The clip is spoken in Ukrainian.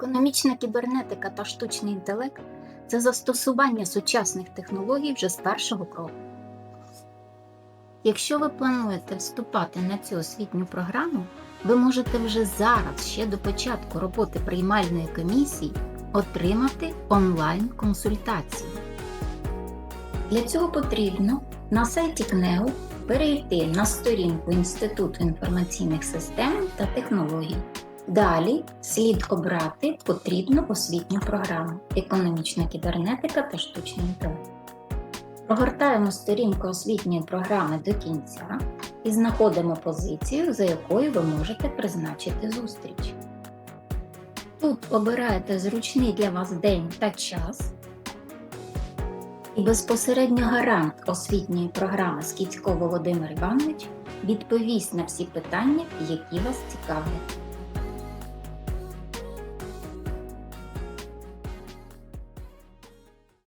Економічна кібернетика та штучний інтелект це застосування сучасних технологій вже з першого кроку. Якщо ви плануєте вступати на цю освітню програму, ви можете вже зараз, ще до початку роботи приймальної комісії, отримати онлайн-консультацію. Для цього потрібно на сайті КНЕУ перейти на сторінку Інституту інформаційних систем та технологій. Далі слід обрати потрібну освітню програму економічна кібернетика та штучний інтелект. Прогортаємо сторінку освітньої програми до кінця і знаходимо позицію, за якою ви можете призначити зустріч. Тут обираєте зручний для вас день та час. І безпосередньо гарант освітньої програми Скіцько Володимир Іванович відповість на всі питання, які вас цікавлять.